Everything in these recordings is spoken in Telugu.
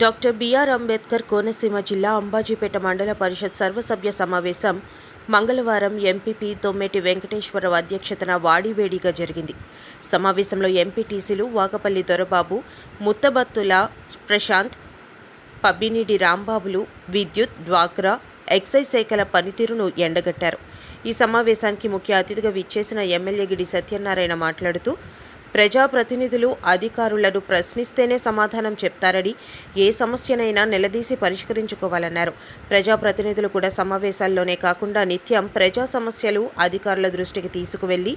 డాక్టర్ బిఆర్ అంబేద్కర్ కోనసీమ జిల్లా అంబాజీపేట మండల పరిషత్ సర్వసభ్య సమావేశం మంగళవారం ఎంపీపీ తొమ్మెటి వెంకటేశ్వరరావు అధ్యక్షతన వాడివేడిగా జరిగింది. సమావేశంలో ఎంపీటీసీలు వాకపల్లి దొరబాబు ముత్తబత్తుల ప్రశాంత్ పబ్బినిడి రాంబాబులు విద్యుత్ డ్వాక్రా ఎక్సైజ్ శాఖల పనితీరును ఎండగట్టారు. ఈ సమావేశానికి ముఖ్య అతిథిగా విచ్చేసిన ఎమ్మెల్యే గిడి సత్యనారాయణ మాట్లాడుతూ ప్రజాప్రతినిధులు అధికారులను ప్రశ్నిస్తేనే సమాధానం చెప్తారని ఏ సమస్యనైనా నిలదీసి పరిష్కరించుకోవాలన్నారు. ప్రజాప్రతినిధులు కూడా సమావేశాల్లోనే కాకుండా నిత్యం ప్రజా సమస్యలు అధికారుల దృష్టికి తీసుకువెళ్ళి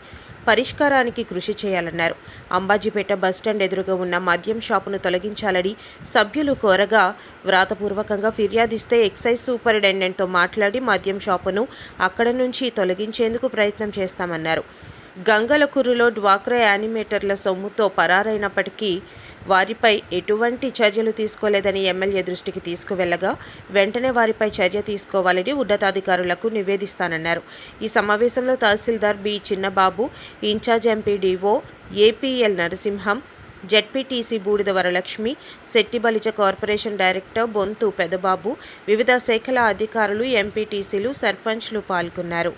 పరిష్కారానికి కృషి చేయాలన్నారు. అంబాజీపేట బస్టాండ్ ఎదురుగా ఉన్న మద్యం షాపును తొలగించాలని సభ్యులు కోరగా వ్రాతపూర్వకంగా ఫిర్యాదిస్తే ఎక్సైజ్ సూపరింటెండెంట్తో మాట్లాడి మద్యం షాపును అక్కడ నుంచి తొలగించేందుకు ప్రయత్నం చేస్తామన్నారు. గంగలకురులో డ్వాక్రా యానిమేటర్ల సొమ్ముతో పరారైనప్పటికీ వారిపై ఎటువంటి చర్యలు తీసుకోలేదని ఎమ్మెల్యే దృష్టికి తీసుకువెళ్ళగా వెంటనే వారిపై చర్య తీసుకోవాలని ఉన్నతాధికారులకు నివేదిస్తానన్నారు. ఈ సమావేశంలో tahsildar B. Chinnababu incharge MPDO APL Narasimham ZPTC Boodida Varalakshmi Settibalija corporation director Bonthu Pedababu వివిధ శాఖల అధికారులు ఎంపీటీసీలు సర్పంచ్లు పాల్గొన్నారు.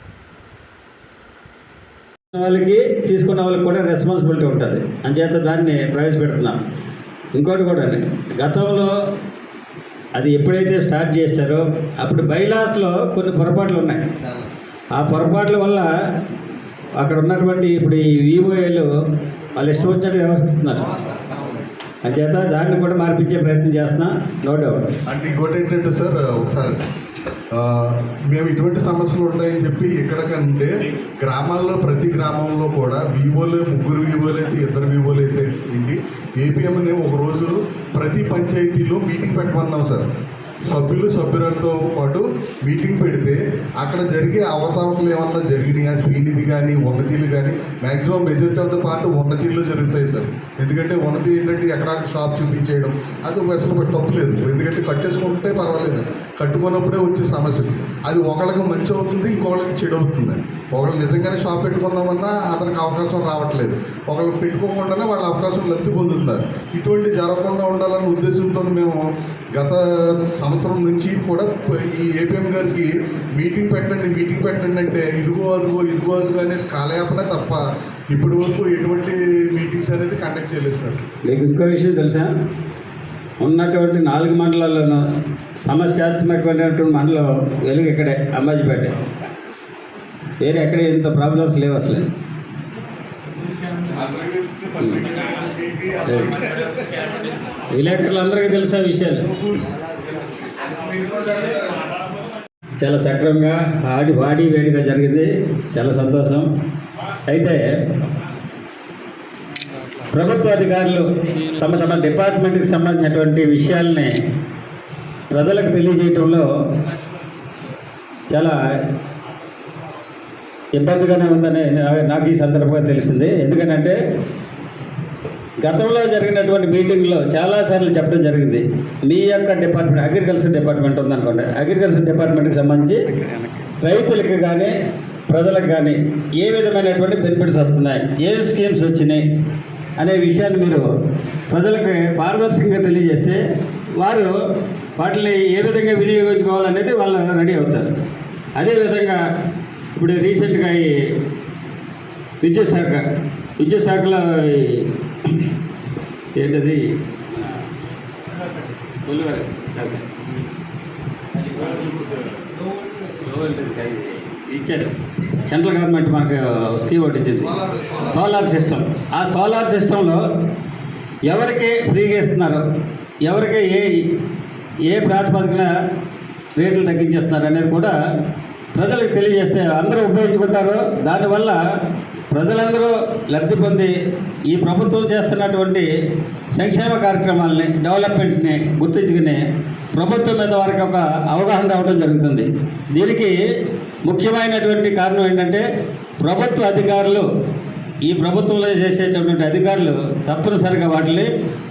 వాళ్ళకి తీసుకున్న వాళ్ళకి కూడా రెస్పాన్సిబిలిటీ ఉంటుంది. అంచేత దాన్ని ప్రవేశపెడుతున్నాం. ఇంకోటి కూడా గతంలో అది ఎప్పుడైతే స్టార్ట్ చేశారో అప్పుడు బైలాస్లో కొన్ని పొరపాట్లు ఉన్నాయి. ఆ పొరపాట్ల వల్ల అక్కడ ఉన్నటువంటి ఇప్పుడు ఈ వివోఏలు వాళ్ళు ఇష్టం వచ్చినట్టు వ్యవహరిస్తున్నారు. అంచేత దాన్ని కూడా మార్పించే ప్రయత్నం చేస్తున్నా నో డౌట్ అంటే ఇంకోటి ఏంటంటే సార్ ఒకసారి మేము ఇటువంటి సమస్యలు ఉంటాయని చెప్పి ఎక్కడికంటే గ్రామాల్లో ప్రతి గ్రామంలో కూడా వివోలు ముగ్గురు వివోలు అయితే ఇద్దరు వివోలు అయితే ఏంటి? ఏపీఎంని ఒకరోజు ప్రతి పంచాయతీలో మీటింగ్ పెట్టమన్నాం సార్. సభ్యులు సభ్యులతో పాటు మీటింగ్ పెడితే అక్కడ జరిగే అవతావకలు ఏమన్నా జరిగినాయా? శ్రీనిధి కానీ ఉన్నతీలు కానీ maximum majority of the part ఉన్నతీల్లో జరుగుతాయి సార్. ఎందుకంటే ఉన్నతి ఏంటంటే ఎక్కడ షాప్ చూపించేయడం. అది ఒక అసలు తప్పులేదు ఎందుకంటే కట్టేసుకుంటే పర్వాలేదు. కట్టుకున్నప్పుడే వచ్చే సమస్యలు. అది ఒకళ్ళకి మంచి అవుతుంది ఇంకొకళ్ళకి చెడు అవుతుంది. ఒకళ్ళు నిజంగానే షాప్ పెట్టుకుందామన్నా అతనికి అవకాశం రావట్లేదు. ఒకళ్ళు పెట్టుకోకుండానే వాళ్ళ అవకాశం లబ్ధి పొందుతున్నారు. ఇటువంటి జరగకుండా ఉండాలనే ఉద్దేశంతో మేము గత సంవత్సరం నుంచి కూడా ఈ ఏపీఎం గారికి మీటింగ్ పెట్టండి మీటింగ్ పెట్టండి అంటే ఇదిగో అదిగో ఇదిగో అదిగో అనేసి కాలయాపనే తప్ప ఇప్పటి వరకు ఎటువంటి మీటింగ్స్ అనేది కండక్ట్ చేయలేదు సార్. మీకు ఇంకో విషయం తెలుసా? ఉన్నటువంటి నాలుగు మండలాల్లోనూ సమస్యాత్మకమైనటువంటి మండలం వెలుగు ఇక్కడే అంబాజీపేట. వేరే ఎక్కడ ఇంత ప్రాబ్లమ్స్ లేవు అసలు. విలేకరులందరికీ తెలుసా విషయాలు? చాలా సక్రమంగా ఆడి వాడి వేడిగా జరిగింది. చాలా సంతోషం. అయితే ప్రభుత్వ అధికారులు తమ తమ డిపార్ట్మెంట్కి సంబంధించినటువంటి విషయాల్ని ప్రజలకు తెలియజేయటంలో చాలా ఇబ్బందిగానే ఉందని నాకు ఈ సందర్భంగా తెలిసింది. ఎందుకనంటే గతంలో జరిగినటువంటి మీటింగ్లో చాలాసార్లు చెప్పడం జరిగింది. మీ యొక్క డిపార్ట్మెంట్ అగ్రికల్చర్ డిపార్ట్మెంట్ ఉందనుకోండి. అగ్రికల్చర్ డిపార్ట్మెంట్కి సంబంధించి రైతులకు కానీ ప్రజలకు కానీ ఏ విధమైనటువంటి బెనిఫిట్స్ వస్తున్నాయి ఏ స్కీమ్స్ వచ్చినాయి అనే విషయాన్ని మీరు ప్రజలకు పారదర్శకంగా తెలియజేస్తే వారు వాటిని ఏ విధంగా వినియోగించుకోవాలనేది వాళ్ళు రెడీ అవుతారు. అదేవిధంగా ఇప్పుడు రీసెంట్గా ఈ విద్యుత్ శాఖ విద్యుత్ శాఖలో ఏంటది? ఇచ్చారు. సెంట్రల్ గవర్నమెంట్ మనకు స్కీమ్ ఒకటి ఇచ్చేసి. సోలార్ సిస్టమ్ ఆ సోలార్ సిస్టంలో ఎవరికి ఫ్రీగా ఇస్తున్నారు? ఎవరికి ఏ ఏ ప్రాతిపదికన రేట్లు తగ్గించేస్తున్నారు అనేది కూడా ప్రజలకు తెలియజేస్తే అందరూ ఉపయోగించుకుంటారు. దానివల్ల ప్రజలందరూ లబ్ధి పొంది ఈ ప్రభుత్వం చేస్తున్నటువంటి సంక్షేమ కార్యక్రమాలని డెవలప్మెంట్ని గుర్తించుకుని ప్రభుత్వం మీద వారికి ఒక అవగాహన రావడం జరుగుతుంది. దీనికి ముఖ్యమైనటువంటి కారణం ఏంటంటే ప్రభుత్వ అధికారులు ఈ ప్రభుత్వంలో చేసేటటువంటి అధికారులు తప్పనిసరిగా వాటిని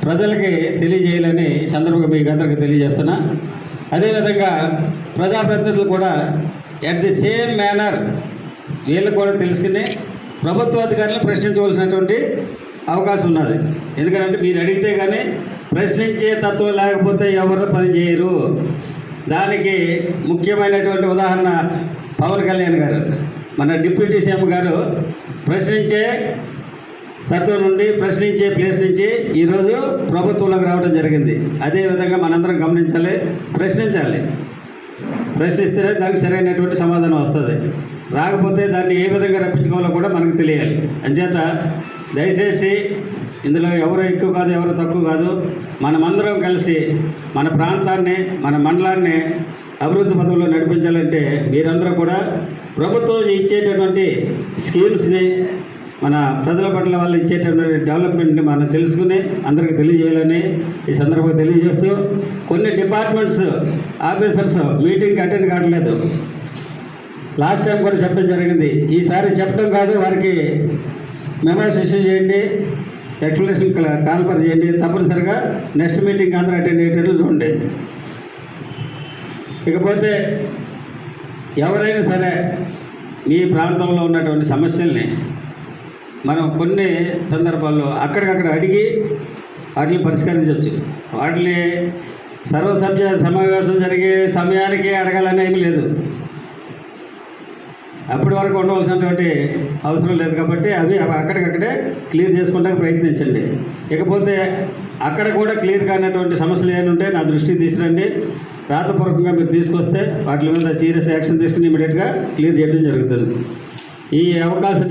ప్రజలకి తెలియజేయాలని సందర్భంగా మీకు అందరికీ తెలియజేస్తున్నా. అదేవిధంగా ప్రజాప్రతినిధులు కూడా ఎట్ ది సేమ్ మేనర్ వీళ్ళు కూడా తెలుసుకుని ప్రభుత్వ అధికారులను ప్రశ్నించవలసినటువంటి అవకాశం ఉన్నది. ఎందుకంటే మీరు అడిగితే కానీ ప్రశ్నించే తత్వం లేకపోతే ఎవరు పనిచేయరు దానికి ముఖ్యమైనటువంటి ఉదాహరణ పవన్ కళ్యాణ్ గారు. మన డిప్యూటీ సీఎం గారు ప్రశ్నించే తత్వం నుండి ప్రశ్నించే ప్లేస్ నుంచి ఈరోజు ప్రభుత్వంలోకి రావడం జరిగింది. అదేవిధంగా మనందరం గమనించాలి ప్రశ్నించాలి. ప్రశ్నిస్తేనే దానికి సరైనటువంటి సమాధానం వస్తుంది. రాకపోతే దాన్ని ఏ విధంగా రప్పించుకోవాలో కూడా మనకు తెలియాలి. అంచేత దయచేసి ఇందులో ఎవరు ఎక్కువ కాదు ఎవరు తక్కువ కాదు మనమందరం కలిసి మన ప్రాంతాన్ని మన మండలాన్ని అభివృద్ధి పథంలో నడిపించాలంటే మీరందరూ కూడా ప్రభుత్వం ఇచ్చేటటువంటి స్కీమ్స్ని మన ప్రజల పట్ల వాళ్ళు ఇచ్చేటటువంటి డెవలప్మెంట్ని మనం తెలుసుకుని అందరికీ తెలియజేయాలని ఈ సందర్భంగా తెలియజేస్తూ కొన్ని డిపార్ట్మెంట్స్ ఆఫీసర్స్ మీటింగ్కి అటెండ్ కావట్లేదు. లాస్ట్ టైం కూడా చెప్పడం జరిగింది. ఈసారి చెప్పడం కాదు వారికి మెమోస్ ఇష్యూ చేయండి ఎక్స్ప్లెనేషన్ కాల్పర్ చేయండి తప్పనిసరిగా నెక్స్ట్ మీటింగ్ అందరూ అటెండ్ అయ్యేటట్లు చూడండి. ఇకపోతే ఎవరైనా సరే మీ ప్రాంతంలో ఉన్నటువంటి సమస్యల్ని మనం కొన్ని సందర్భాల్లో అక్కడికక్కడ అడిగి వాటిని పరిష్కరించవచ్చు. వాటిని సర్వసభ్య సమావేశం జరిగే సమయానికి అడగాలనేమి లేదు. అప్పటి వరకు ఉండవలసినటువంటి అవసరం లేదు కాబట్టి అవి అక్కడికక్కడే క్లియర్ చేసుకోవడానికి ప్రయత్నించండి. ఇకపోతే అక్కడ కూడా క్లియర్ కానటువంటి సమస్యలు ఏమంటే ఉంటే నా దృష్టికి తీసుకురండి. రాతపూర్వకంగా మీరు తీసుకొస్తే వాటి మీద సీరియస్ యాక్షన్ తీసుకుని ఇమీడియట్గా క్లియర్ చేయడం జరుగుతుంది. ఈ అవకాశం